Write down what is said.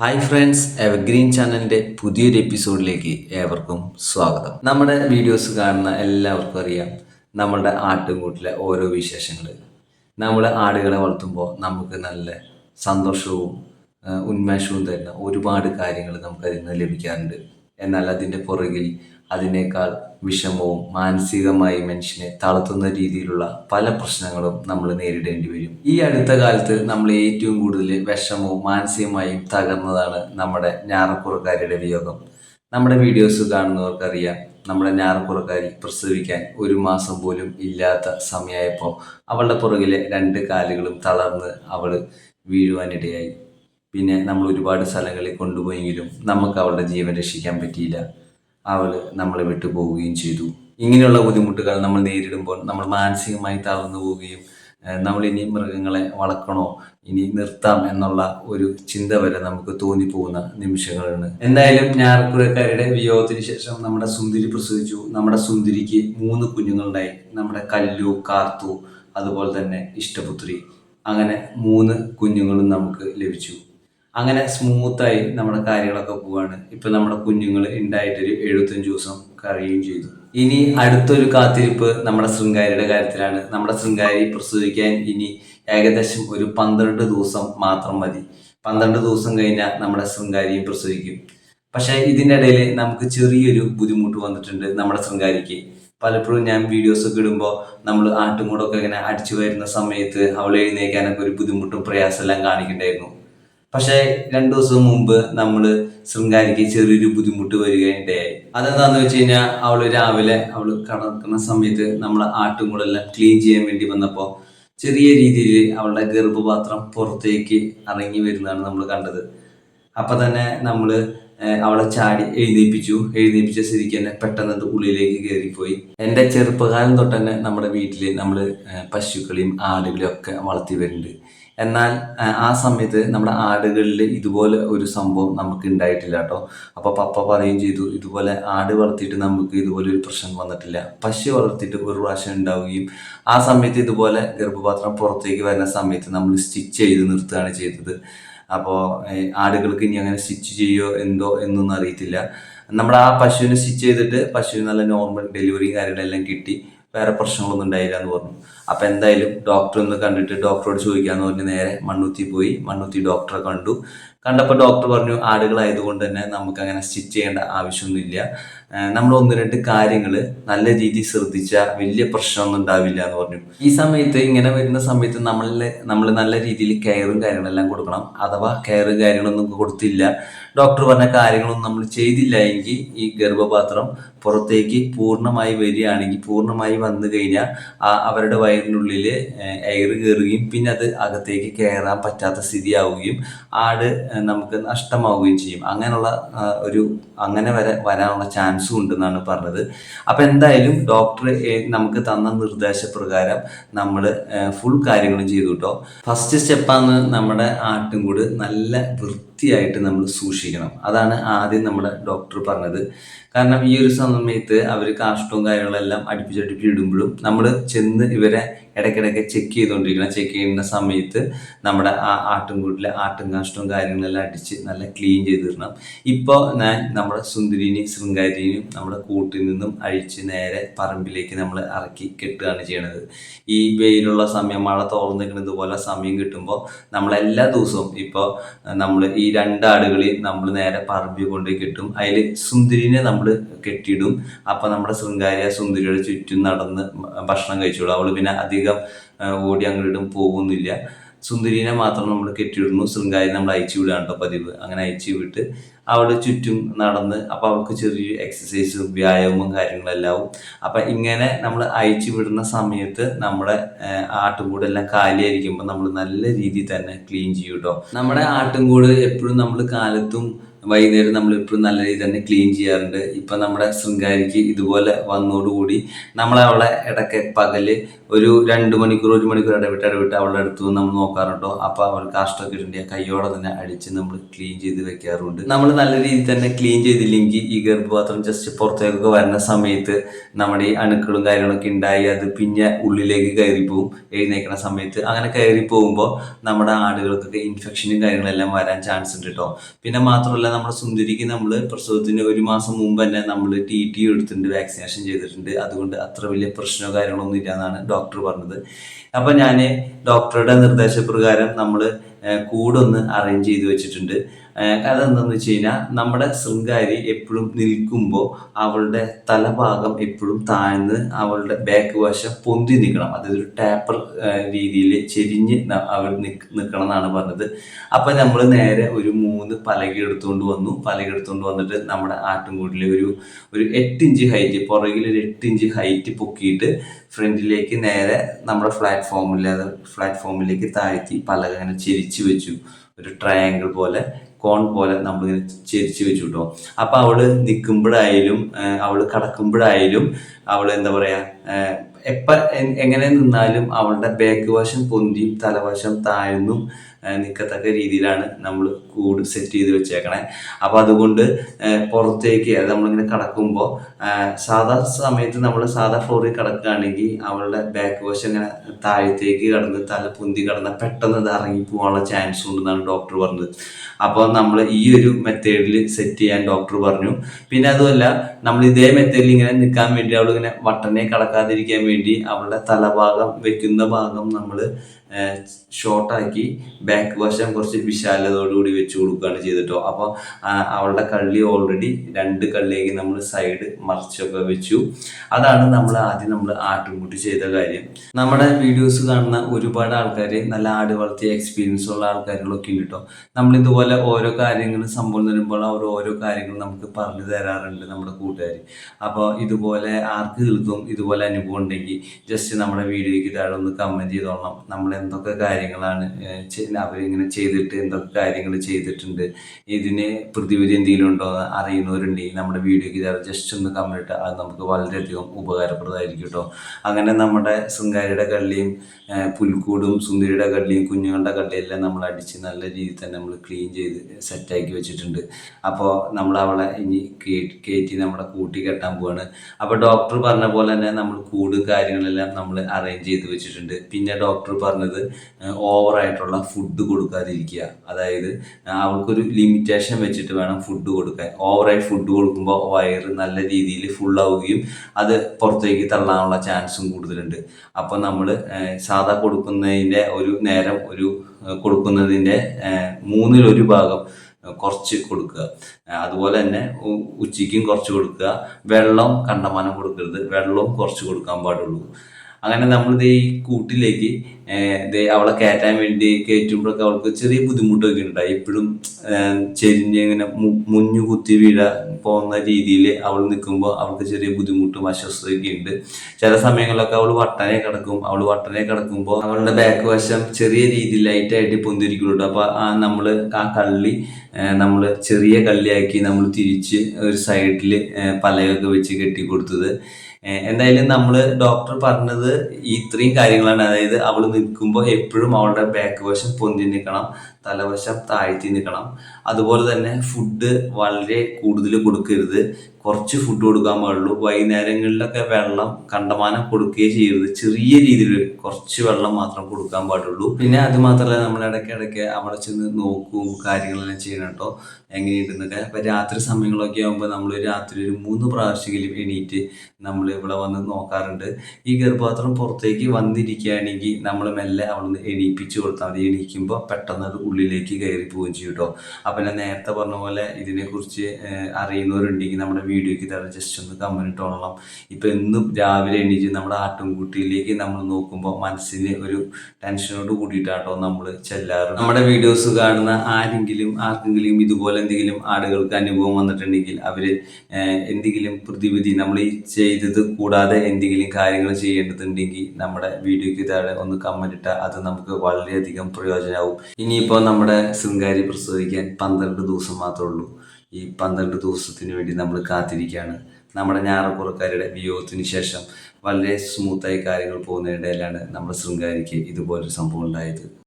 Hi friends evergreen ചാനലിന്റെ പുതിയൊരു എപ്പിസോഡിലേക്ക് ഏവർക്കും സ്വാഗതം. നമ്മുടെ വീഡിയോസ് കാണുന്ന എല്ലാവർക്കും അറിയാം നമ്മുടെ ആട്ടുംകൂട്ടിലെ ഓരോ വിശേഷങ്ങൾ നമ്മൾ ആടുകളെ വളർത്തുമ്പോൾ നമുക്ക് നല്ല സന്തോഷവും ഉന്മേഷവും തരുന്ന ഒരുപാട് കാര്യങ്ങൾ നമുക്ക് അതിൽ നിന്ന് ലഭിക്കാറുണ്ട്. എന്നാൽ അതിന്റെ പുറകിൽ അതിനേക്കാൾ വിഷമവും മാനസികമായി മനുഷ്യനെ തളർത്തുന്ന രീതിയിലുള്ള പല പ്രശ്നങ്ങളും നമ്മൾ നേരിടേണ്ടി വരും. ഈ അടുത്ത കാലത്ത് നമ്മൾ ഏറ്റവും കൂടുതൽ വിഷമവും മാനസികമായും തകർന്നതാണ് നമ്മുടെ ഞാറപ്പുറക്കാരുടെ വിയോഗം. നമ്മുടെ വീഡിയോസ് കാണുന്നവർക്കറിയാം നമ്മുടെ ഞാറക്കുറക്കാരി പ്രസവിക്കാൻ ഒരു മാസം പോലും ഇല്ലാത്ത സമയമായപ്പോൾ അവളുടെ പുറകിലെ രണ്ട് കാലുകളും തളർന്ന് അവൾ വീഴുവാനിടയായി. പിന്നെ നമ്മൾ ഒരുപാട് സ്ഥലങ്ങളിൽ കൊണ്ടുപോയെങ്കിലും നമുക്ക് അവളുടെ ജീവൻ രക്ഷിക്കാൻ പറ്റിയില്ല. അവൾ നമ്മളെ വിട്ടു പോവുകയും ചെയ്തു. ഇങ്ങനെയുള്ള ബുദ്ധിമുട്ടുകൾ നമ്മൾ നേരിടുമ്പോൾ നമ്മൾ മാനസികമായി തളർന്നു പോവുകയും നമ്മൾ ഇനി മൃഗങ്ങളെ വളർക്കണോ ഇനി നിർത്താം എന്നുള്ള ഒരു ചിന്ത വരെ നമുക്ക് തോന്നിപ്പോകുന്ന നിമിഷങ്ങളാണ്. എന്തായാലും ഞാറക്കുഴക്കാരുടെ വിയോഗത്തിന് ശേഷം നമ്മുടെ സുന്ദരി പ്രസവിച്ചു. നമ്മുടെ സുന്ദരിക്ക് മൂന്ന് കുഞ്ഞുങ്ങളുണ്ടായി. നമ്മുടെ കല്ലു കാർത്തു അതുപോലെ തന്നെ ഇഷ്ടപുത്രി. അങ്ങനെ മൂന്ന് കുഞ്ഞുങ്ങളും നമുക്ക് ലഭിച്ചു. അങ്ങനെ സ്മൂത്തായി നമ്മുടെ കാര്യങ്ങളൊക്കെ പോവാണ്. ഇപ്പൊ നമ്മുടെ കുഞ്ഞുങ്ങൾ ഉണ്ടായിട്ടൊരു എഴുപത്തഞ്ച് ദിവസം കഴിയുകയും ചെയ്തു. ഇനി അടുത്തൊരു കാത്തിരിപ്പ് നമ്മുടെ ശൃംഗാരിയുടെ കാര്യത്തിലാണ്. നമ്മുടെ ശൃംഗാരി പ്രസവിക്കാൻ ഇനി ഏകദേശം ഒരു പന്ത്രണ്ട് ദിവസം മാത്രം മതി. പന്ത്രണ്ട് ദിവസം കഴിഞ്ഞാൽ നമ്മുടെ ശൃംഗാരിയും പ്രസവിക്കും. പക്ഷേ ഇതിന്റെ ഇടയിൽ നമുക്ക് ചെറിയൊരു ബുദ്ധിമുട്ട് വന്നിട്ടുണ്ട് നമ്മുടെ ശൃംഗാരിക്ക്. പലപ്പോഴും ഞാൻ വീഡിയോസ് ഒക്കെ ഇടുമ്പോൾ നമ്മൾ ആട്ടുംകൂടൊക്കെ ഇങ്ങനെ അടിച്ചു വരുന്ന സമയത്ത് അവൾ എഴുന്നേക്കാനൊക്കെ ഒരു ബുദ്ധിമുട്ടും പ്രയാസമെല്ലാം കാണിക്കണ്ടായിരുന്നു. പക്ഷേ രണ്ടു ദിവസം മുമ്പ് നമ്മൾ ശൃംഗാരിക്ക് ചെറിയൊരു ബുദ്ധിമുട്ട് വരികയുണ്ടായി. അതെന്താന്ന് വെച്ച് കഴിഞ്ഞാൽ അവൾ രാവിലെ അവൾ കടക്കുന്ന സമയത്ത് നമ്മൾ ആട്ടുംകൂടെല്ലാം ക്ലീൻ ചെയ്യാൻ വേണ്ടി വന്നപ്പോൾ ചെറിയ രീതിയിൽ അവളുടെ ഗർഭപാത്രം പുറത്തേക്ക് ഇറങ്ങി വരുന്നതാണ് നമ്മൾ കണ്ടത്. അപ്പം തന്നെ നമ്മൾ അവളെ ചാടി എഴുന്നേൽപ്പിച്ചു എഴുന്നേൽപ്പിച്ച സ്ഥിതിക്ക് തന്നെ പെട്ടെന്ന് അത് ഉള്ളിലേക്ക് കയറിപ്പോയി. എന്റെ ചെറുപ്പകാലം തൊട്ട് തന്നെ നമ്മുടെ വീട്ടിൽ നമ്മൾ പശുക്കളെയും ആടുകളെയും ഒക്കെ വളർത്തി വരുന്നുണ്ട്. എന്നാൽ ആ, സമയത്ത് നമ്മുടെ ആടുകളിൽ ഇതുപോലെ ഒരു സംഭവം നമുക്ക് ഉണ്ടായിട്ടില്ല കേട്ടോ അപ്പോൾ പപ്പ പറയുകയും ചെയ്തു ഇതുപോലെ ആട് വളർത്തിയിട്ട് നമുക്ക് ഇതുപോലെ ഒരു പ്രശ്നം വന്നിട്ടില്ല. പശു വളർത്തിയിട്ട് ഒരു പ്രാവശ്യം ഉണ്ടാവുകയും ആ സമയത്ത് ഇതുപോലെ ഗർഭപാത്രം പുറത്തേക്ക് വരുന്ന സമയത്ത് നമ്മൾ സ്റ്റിച്ച് ചെയ്ത് നിർത്തുകയാണ് ചെയ്തത്. അപ്പോൾ ആടുകൾക്ക് ഇനി അങ്ങനെ സ്റ്റിച്ച് ചെയ്യോ എന്തോ എന്നൊന്നും അറിയത്തില്ല. നമ്മൾ ആ പശുവിനെ സ്റ്റിച്ച് ചെയ്തിട്ട് പശുവിന് നല്ല നോർമൽ ഡെലിവറിയും കാര്യങ്ങളെല്ലാം കിട്ടി. വേറെ പ്രശ്നങ്ങളൊന്നും ഉണ്ടായില്ല എന്ന് പറഞ്ഞു. അപ്പം എന്തായാലും ഡോക്ടർ ഒന്ന് കണ്ടിട്ട് ഡോക്ടറോട് ചോദിക്കാന്ന് പറഞ്ഞ് നേരെ മണ്ണുത്തി പോയി. മണ്ണുത്തി ഡോക്ടറെ കണ്ടു. കണ്ടപ്പോൾ ഡോക്ടർ പറഞ്ഞു ആടുകളായതുകൊണ്ട് തന്നെ നമുക്ക് അങ്ങനെ സ്റ്റിച്ച് ചെയ്യേണ്ട ആവശ്യമൊന്നുമില്ല. നമ്മൾ ഒന്ന് രണ്ട് കാര്യങ്ങൾ നല്ല രീതിയിൽ ശ്രദ്ധിച്ചാൽ വലിയ പ്രശ്നമൊന്നും ഉണ്ടാവില്ല എന്ന് പറഞ്ഞു. ഈ സമയത്ത് ഇങ്ങനെ വരുന്ന സമയത്ത് നമ്മളിൽ നമ്മൾ നല്ല രീതിയിൽ കെയറും കാര്യങ്ങളെല്ലാം കൊടുക്കണം. അഥവാ കെയർ കാര്യങ്ങളൊന്നും കൊടുത്തില്ല. ഡോക്ടർ പറഞ്ഞ കാര്യങ്ങളൊന്നും നമ്മൾ ചെയ്തില്ല എങ്കിൽ ഈ ഗർഭപാത്രം പുറത്തേക്ക് പൂർണമായി വരികയാണെങ്കിൽ പൂർണമായി വന്നു കഴിഞ്ഞാൽ അവരുടെ വയറിനുള്ളിൽ എയർ കയറുകയും പിന്നെ അത് അകത്തേക്ക് കയറാൻ പറ്റാത്ത സ്ഥിതിയാവുകയും ആട് നമുക്ക് നഷ്ടമാവുകയും ചെയ്യും. അങ്ങനെയുള്ള ഒരു അങ്ങനെ വരെ വരാനുള്ള ചാൻസും ഉണ്ടെന്നാണ് പറഞ്ഞത്. അപ്പം എന്തായാലും ഡോക്ടർ നമുക്ക് തന്ന നിർദ്ദേശപ്രകാരം നമ്മൾ ഫുൾ കാര്യങ്ങളും ചെയ്തു കേട്ടോ. ഫസ്റ്റ് സ്റ്റെപ്പാണ് നമ്മുടെ ആട്ടുംകൂട് നല്ല വൃത്തിയായിട്ട് നമ്മൾ സൂക്ഷിക്കണം. അതാണ് ആദ്യം നമ്മുടെ ഡോക്ടർ പറഞ്ഞത്. കാരണം ഈ ഒരു സമയത്ത് അവർ കാഷ്ടവും കാര്യങ്ങളെല്ലാം അടുപ്പിച്ചടുപ്പിച്ച് ഇടുമ്പോഴും നമ്മൾ ചെന്ന് ഇവരെ ഇടയ്ക്കിടയ്ക്ക് ചെക്ക് ചെയ്തുകൊണ്ടിരിക്കണം ചെക്ക് ചെയ്യുന്ന സമയത്ത് നമ്മുടെ ആ ആട്ടുംകൂട്ടിലെ ആട്ടും കാഷ്ടവും കാര്യങ്ങളെല്ലാം അടിച്ച് നല്ല ക്ലീൻ ചെയ്ത് തരണം ഇപ്പോൾ ഞാൻ നമ്മുടെ സുന്ദരിനെയും ശൃംഗാരിനെയും നമ്മുടെ കൂട്ടിൽ നിന്നും അഴിച്ച് നേരെ പറമ്പിലേക്ക് നമ്മൾ ഇറക്കി കെട്ടുകയാണ് ചെയ്യണത്. ഈ വെയിലുള്ള സമയം മഴ തോർന്നിരിക്കുന്നത് പോലെ സമയം കിട്ടുമ്പോൾ നമ്മൾ എല്ലാ ദിവസവും ഇപ്പോൾ നമ്മൾ ഈ രണ്ടാടുകളെയും നമ്മൾ നേരെ പറമ്പിൽ കൊണ്ട് കെട്ടും. അതിൽ സുന്ദരിനെ നമ്മൾ കെട്ടിയിടും. അപ്പം നമ്മുടെ ശൃംഗാരി ആ സുന്ദരിയുടെ ചുറ്റും നടന്ന് ഭക്ഷണം കഴിച്ചോളും. അവൾ പിന്നെ അധികം ഓടി അങ്ങോട്ടും പോകുന്നില്ല സുന്ദരീനെ മാത്രം നമ്മൾ കെട്ടിയിടുന്നു ശൃംഗാരി നമ്മൾ അയച്ചു വിടുകയാണ് പതിവ്. അങ്ങനെ അയച്ചു വിട്ട് അവളുടെ ചുറ്റും നടന്ന് അപ്പം അവൾക്ക് ചെറിയ എക്സസൈസും വ്യായാമവും കാര്യങ്ങളെല്ലാം അപ്പം ഇങ്ങനെ നമ്മൾ അയച്ചു വിടുന്ന സമയത്ത് നമ്മുടെ ആട്ടുംകൂടെല്ലാം കാലിയായിരിക്കുമ്പോൾ നമ്മൾ നല്ല രീതിയിൽ തന്നെ ക്ലീൻ ചെയ്യും കേട്ടോ നമ്മുടെ ആട്ടുംകൂട് എപ്പോഴും നമ്മൾ കാലത്തും വൈകുന്നേരം നമ്മൾ ഇപ്പോഴും നല്ല രീതിയിൽ തന്നെ ക്ലീൻ ചെയ്യാറുണ്ട്. ഇപ്പം നമ്മുടെ ശൃംഗാരിക്ക് ഇതുപോലെ വന്നോടുകൂടി അവളെ ഇടയ്ക്ക് പകൽ ഒരു രണ്ട് മണിക്കൂർ ഒരു മണിക്കൂർ ഇടവിട്ട് ഇടവിട്ട് അവളുടെ അടുത്ത് നമ്മൾ നോക്കാറുണ്ടോ. അപ്പോൾ അവൾ കാഷ്ടമൊക്കെ ഇട്ടുണ്ടെങ്കിൽ കൈയോടെ തന്നെ അടിച്ച് നമ്മൾ ക്ലീൻ ചെയ്ത് വെക്കാറുണ്ട്. നമ്മൾ നല്ല രീതിയിൽ തന്നെ ക്ലീൻ ചെയ്തില്ലെങ്കിൽ ഈ ഗർഭപാത്രം ജസ്റ്റ് പുറത്തേക്കൊക്കെ വരുന്ന സമയത്ത് നമ്മുടെ ഈ അണുക്കളും കാര്യങ്ങളൊക്കെ ഉണ്ടായി അത് പിന്നെ ഉള്ളിലേക്ക് കയറി പോകും എഴുന്നേക്കുന്ന സമയത്ത് അങ്ങനെ കയറി പോകുമ്പോൾ നമ്മുടെ ആടുകൾക്കൊക്കെ ഇൻഫെക്ഷനും കാര്യങ്ങളെല്ലാം വരാൻ ചാൻസ് ഉണ്ട് കേട്ടോ പിന്നെ മാത്രമല്ല നമ്മുടെ സുന്ദരിക്ക് നമ്മൾ പ്രസവത്തിന് ഒരു മാസം മുമ്പ് തന്നെ നമ്മൾ ടി ടി എടുത്തിട്ടുണ്ട് വാക്സിനേഷൻ ചെയ്തിട്ടുണ്ട്. അതുകൊണ്ട് അത്ര വലിയ പ്രശ്നമോ കാര്യങ്ങളൊന്നും ഇല്ല എന്നാണ് ഡോക്ടർ പറഞ്ഞത്. അപ്പം ഞാൻ ഡോക്ടറുടെ നിർദ്ദേശപ്രകാരം നമ്മൾ കൂടൊന്ന് അറേഞ്ച് ചെയ്ത് വെച്ചിട്ടുണ്ട്. അതെന്താണെന്ന് വെച്ച് കഴിഞ്ഞാൽ നമ്മുടെ ശൃംഗാരി എപ്പോഴും നിൽക്കുമ്പോൾ അവളുടെ തലഭാഗം എപ്പോഴും താഴ്ന്ന് അവളുടെ ബാക്ക് വശം പൊന്തി നിൽക്കണം അതായത് ഒരു ടാപ്പർ രീതിയിൽ ചെരിഞ്ഞ് അവൾ നിൽക്കണം എന്നാണ് പറഞ്ഞത്. അപ്പം നമ്മൾ നേരെ ഒരു മൂന്ന് പലക എടുത്തുകൊണ്ട് വന്നു. പലക എടുത്തുകൊണ്ട് വന്നിട്ട് നമ്മുടെ ആട്ടിൻകൂട്ടിൽ ഒരു ഒരു എട്ട് ഇഞ്ച് ഹൈറ്റ് പുറകിൽ ഒരു എട്ട് ഇഞ്ച് ഹൈറ്റ് പൊക്കിയിട്ട് ഫ്രണ്ടിലേക്ക് നേരെ നമ്മുടെ പ്ലാറ്റ്ഫോമിൽ അത് പ്ലാറ്റ്ഫോമിലേക്ക് താഴ്ത്തി പലക അങ്ങനെ ചെരിച്ച് വെച്ചു. ഒരു ട്രയാങ്കിൾ പോലെ കോൺ പോലെ നമ്മളിങ്ങനെ ചിരിച്ചു വെച്ചു കേട്ടോ അപ്പം അവൾ നിൽക്കുമ്പോഴായാലും അവൾ കടക്കുമ്പോഴായാലും അവൾ എന്താ പറയാ എപ്പ എങ്ങനെ നിന്നാലും അവളുടെ ബാക്ക് വശം പൊന്തിയും തലവശം താഴ്ന്നും നിൽക്കത്തക്ക രീതിയിലാണ് നമ്മൾ കൂട് സെറ്റ് ചെയ്ത് വെച്ചേക്കണേ. അപ്പം അതുകൊണ്ട് പുറത്തേക്ക് അത് നമ്മളിങ്ങനെ കിടക്കുമ്പോൾ സാധാ സമയത്ത് നമ്മൾ സാധാ ഫ്ലോറിൽ കിടക്കുകയാണെങ്കിൽ അവളുടെ ബാക്ക് വശം ഇങ്ങനെ താഴത്തേക്ക് കടന്ന് തല പൊന്തി കടന്ന് പെട്ടെന്ന് അത് ഇറങ്ങി പോകാനുള്ള ചാൻസ് ഉണ്ടെന്നാണ് ഡോക്ടർ പറഞ്ഞത്. അപ്പോൾ നമ്മൾ ഈ ഒരു മെത്തേഡിൽ സെറ്റ് ചെയ്യാൻ ഡോക്ടർ പറഞ്ഞു. പിന്നെ അതുമല്ല നമ്മൾ ഇതേ മെത്തേഡിൽ ഇങ്ങനെ നിൽക്കാൻ വേണ്ടി അവൾ ഇങ്ങനെ വട്ടനെ കടക്കാതിരിക്കാൻ വേണ്ടി അവളുടെ തലഭാഗം വെക്കുന്ന ഭാഗം നമ്മൾ ഷോർട്ടാക്കി ബാക്ക് വശം കുറച്ച് വിശാലതയോടുകൂടി വെച്ച് കൊടുക്കുകയാണ് ചെയ്തിട്ടോ അപ്പോൾ അവളുടെ കള്ളി ഓൾറെഡി രണ്ട് കള്ളിയേക്ക് നമ്മൾ സൈഡ് മറിച്ചൊക്കെ വെച്ചു. അതാണ് നമ്മൾ ആദ്യം നമ്മൾ ആട്ടുംകൂട്ടി ചെയ്ത കാര്യം. നമ്മുടെ വീഡിയോസ് കാണുന്ന ഒരുപാട് ആൾക്കാർ നല്ല ആട് വളർത്തിയ എക്സ്പീരിയൻസ് ഉള്ള ആൾക്കാരുകളൊക്കെ ഉണ്ട് കേട്ടോ നമ്മൾ ഇതുപോലെ ഓരോ കാര്യങ്ങൾ സംഭവം തരുമ്പോൾ അവർ ഓരോ കാര്യങ്ങൾ നമുക്ക് പറഞ്ഞു തരാറുണ്ട് നമ്മുടെ കൂട്ടുകാർ അപ്പോൾ ഇതുപോലെ ആർക്ക് കേൾക്കും ഇതുപോലെ അനുഭവം ഉണ്ടെങ്കിൽ ജസ്റ്റ് നമ്മുടെ വീഡിയോയ്ക്ക് താഴെ ഒന്ന് കമന്റ് ചെയ്തോളണം. നമ്മൾ എന്തൊക്കെ കാര്യങ്ങളാണ് അവരിങ്ങനെ ചെയ്തിട്ട് എന്തൊക്കെ കാര്യങ്ങൾ ചെയ്തിട്ടുണ്ട് ഇതിന് പ്രതിവിധി എന്തെങ്കിലും ഉണ്ടോ എന്ന് അറിയുന്നവരുണ്ടെങ്കിൽ നമ്മുടെ വീഡിയോയ്ക്ക് ജസ്റ്റ് ഒന്ന് ഇട്ടാൽ അത് നമുക്ക് വളരെയധികം ഉപകാരപ്രദമായിരിക്കും കേട്ടോ. അങ്ങനെ നമ്മുടെ ശൃംഗാരിയുടെ കള്ളിയും പുൽക്കൂടും സുന്ദരിയുടെ കള്ളിയും കുഞ്ഞുങ്ങളുടെ കള്ളിയും എല്ലാം നമ്മൾ അടിച്ച് നല്ല രീതിയിൽ തന്നെ നമ്മൾ ക്ലീൻ ചെയ്ത് സെറ്റാക്കി വെച്ചിട്ടുണ്ട്. അപ്പോൾ നമ്മൾ അവളെ ഇനി കയറ്റി നമ്മുടെ കൂട്ടി കെട്ടാൻ പോവാണ്. അപ്പോൾ ഡോക്ടർ പറഞ്ഞ പോലെ തന്നെ നമ്മൾ കൂട് കാര്യങ്ങളെല്ലാം നമ്മൾ അറേഞ്ച് ചെയ്ത് വെച്ചിട്ടുണ്ട്. പിന്നെ ഡോക്ടർ പറഞ്ഞത് ഓവറായിട്ടുള്ള ഫുഡ് കൊടുക്കാതിരിക്കുക. അതായത് അവൾക്കൊരു ലിമിറ്റേഷൻ വെച്ചിട്ട് വേണം ഫുഡ് കൊടുക്കാൻ. ഓവറായി ഫുഡ് കൊടുക്കുമ്പോൾ വയറ് നല്ല രീതിയിൽ ഫുള്ളാവുകയും അത് പുറത്തേക്ക് തള്ളാനുള്ള ചാൻസും കൂടുതലുണ്ട്. അപ്പോൾ നമ്മൾ സാധാ കൊടുക്കുന്നതിന്റെ ഒരു നേരം ഒരു കൊടുക്കുന്നതിന്റെ മൂന്നിലൊരു ഭാഗം കുറച്ച് കൊടുക്കുക. അതുപോലെ തന്നെ ഉച്ചയ്ക്കും കുറച്ച് കൊടുക്കുക. വെള്ളം കണ്ടമാനം കൊടുക്കരുത്. വെള്ളവും കുറച്ച് കൊടുക്കാൻ പാടുള്ളൂ. അങ്ങനെ നമ്മളിത് ഈ കൂട്ടിലേക്ക് അവളെ കയറ്റാൻ വേണ്ടി കയറ്റുമ്പോഴൊക്കെ അവൾക്ക് ചെറിയ ബുദ്ധിമുട്ടൊക്കെ ഉണ്ടായി. ഇപ്പോഴും ചെരിഞ്ഞ് ഇങ്ങനെ മുഞ്ഞു കുത്തി വീഴ പോകുന്ന രീതിയിൽ അവൾ നിൽക്കുമ്പോൾ അവൾക്ക് ചെറിയ ബുദ്ധിമുട്ടും അസ്വസ്ഥതയൊക്കെ ഉണ്ട്. ചില സമയങ്ങളിലൊക്കെ അവൾ വട്ടനെ കിടക്കും. അവൾ വട്ടനെ കിടക്കുമ്പോൾ അവളുടെ ബാക്ക് വശം ചെറിയ രീതിയിൽ ലൈറ്റായിട്ട് പൊന്തിരിക്കുന്നുണ്ട്. അപ്പോൾ ആ നമ്മൾ ആ കള്ളി നമ്മൾ ചെറിയ കള്ളിയാക്കി നമ്മൾ തിരിച്ച് ഒരു സൈഡിൽ പലയൊക്കെ വെച്ച് കെട്ടി കൊടുത്തത് എന്തായാലും നമ്മൾ ഡോക്ടർ പറഞ്ഞത് ഇത്രയും കാര്യങ്ങളാണ്. അതായത് അവൾ നിൽക്കുമ്പോൾ എപ്പോഴും അവളുടെ ബാക്ക് വശം പൊന്തി നിൽക്കണം തലവശം താഴ്ത്തി നിൽക്കണം. അതുപോലെ തന്നെ ഫുഡ് വളരെ കൂടുതൽ കൊടുക്കരുത്. കുറച്ച് ഫുഡ് കൊടുക്കാൻ പാടുള്ളൂ. വൈകുന്നേരങ്ങളിലൊക്കെ വെള്ളം കണ്ടമാനം കൊടുക്കുകയും ചെയ്യരുത്. ചെറിയ രീതിയിൽ കുറച്ച് വെള്ളം മാത്രം കൊടുക്കാൻ പാടുള്ളൂ. പിന്നെ അത് മാത്രമല്ല നമ്മൾ ഇടയ്ക്കിടയ്ക്ക് അവിടെ ചെന്ന് നോക്കും കാര്യങ്ങളെല്ലാം ചെയ്യണം കേട്ടോ. എങ്ങനെയുണ്ടെന്നൊക്കെ. അപ്പൊ രാത്രി സമയങ്ങളൊക്കെ ആകുമ്പോൾ നമ്മൾ രാത്രി ഒരു മൂന്ന് പ്രാവശ്യമെങ്കിലും എണീറ്റ് നമ്മൾ ഇവിടെ വന്ന് നോക്കാറുണ്ട്. ഈ ഗർഭപാത്രം പുറത്തേക്ക് വന്നിരിക്കുകയാണെങ്കിൽ നമ്മൾ മെല്ലെ അവിടുന്ന് എണീപ്പിച്ച് കൊടുത്താൽ മതി. എണീക്കുമ്പോൾ പെട്ടെന്ന് അത് ഉള്ളിലേക്ക് കയറി പോവുകയും ചെയ്യും കേട്ടോ. അപ്പം ഞാൻ നേരത്തെ പറഞ്ഞ പോലെ ഇതിനെക്കുറിച്ച് അറിയുന്നവരുണ്ടെങ്കിൽ നമ്മുടെ വീഡിയോയ്ക്ക് താഴെ ജസ്റ്റ് ഒന്ന് കമന്റ് ഇട്ടോളണം. ഇപ്പം എന്നും രാവിലെ എണീറ്റ് നമ്മുടെ ആട്ടുംകുട്ടിയിലേക്ക് നമ്മൾ നോക്കുമ്പോൾ മനസ്സിന് ഒരു ടെൻഷനോട് കൂടിയിട്ടാട്ടോ നമ്മൾ ചെല്ലാറ്. നമ്മുടെ വീഡിയോസ് കാണുന്ന ആരെങ്കിലും ആർക്കെങ്കിലും ഇതുപോലെ എന്തെങ്കിലും ആടുകൾക്ക് അനുഭവം വന്നിട്ടുണ്ടെങ്കിൽ അവർ എന്തെങ്കിലും പ്രതിവിധി നമ്മൾ ഈ ചെയ്തത് കൂടാതെ എന്തെങ്കിലും കാര്യങ്ങൾ ചെയ്യേണ്ടതുണ്ടെങ്കിൽ നമ്മുടെ വീഡിയോയ്ക്ക് താഴെ ഒന്ന് കമന്റ് ഇട്ടാൽ അത് നമുക്ക് വളരെയധികം പ്രയോജനമാവും ഇനിയിപ്പോൾ നമ്മുടെ ശൃംഗാരി പ്രസവിക്കാൻ പന്ത്രണ്ട് ദിവസം മാത്രമേ ഉള്ളൂ. ഈ പന്ത്രണ്ട് ദിവസത്തിന് വേണ്ടി നമ്മൾ കാത്തിരിക്കുകയാണ്. നമ്മുടെ ഞാറപ്പുറക്കാരുടെ വിയോഗത്തിന് ശേഷം വളരെ സ്മൂത്തായി കാര്യങ്ങൾ പോകുന്നതിനിടയിലാണ് നമ്മുടെ ശൃംഗാരിക്ക് ഇതുപോലൊരു സംഭവം ഉണ്ടായത്.